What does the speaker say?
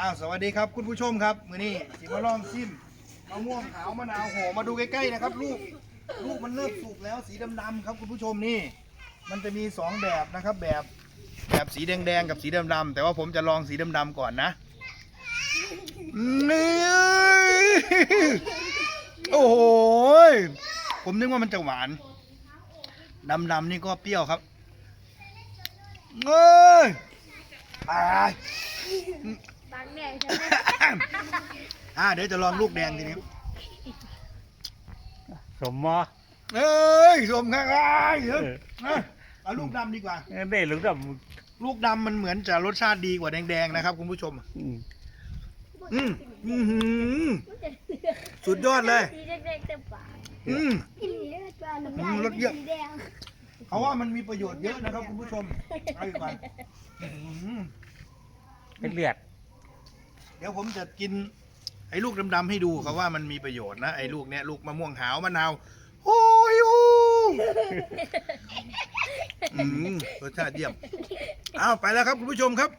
อ้าวสวัสดีครับคุณผู้ชมครับมือนี้สิมาลองชิมมะม่วงขาวมะนาวโหมาดูใกล้ๆนะครับลูกลูกมันเริ่มสุกแล้วสีดำๆครับคุณผู้ชมนี่ มันจะมีสองแบบนะครับ แบบแบบสีแดงๆกับสีดำๆแต่ว่าผมจะลองสีดำๆก่อนนะนี่โอ้โหผมนึกว่ามันจะหวานดำๆนี่ก็เปรี้ยวครับเอ้ยตาย บางแดงใช่ไหมอ่าเดี๋ยวจะลองลูกแดงทีนี้ สมมอเอ้ยสมข้างอ้ายเดี๋ยวเออนะเอาลูกดำดีกว่า ได้หรือกับลูกดำมันเหมือนจะรสชาติดีกว่าแดงๆนะครับคุณผู้ชม อืมอืมอือหือสุดยอดเลย สีแดงๆเต็มปากอืมอีหลีเลือดปลาน้ำอืลายมรสเยอะสีแดงเขาว่ามันมีประโยชน์เยอะนะครับคุณผู้ชมเอาอีกวันอื้อหือเป็นเลือด เดี๋ยวผมจะกินไอ้ลูกดำๆให้ดูเขาว่ามันมีประโยชน์นะไอ้ลูกเนี้ยลูกมะม่วงหาวมะนาวโอ้ยโอ้อืมรสชาติเยี่ยมอ้าวไปแล้วครับคุณผู้ชมครับ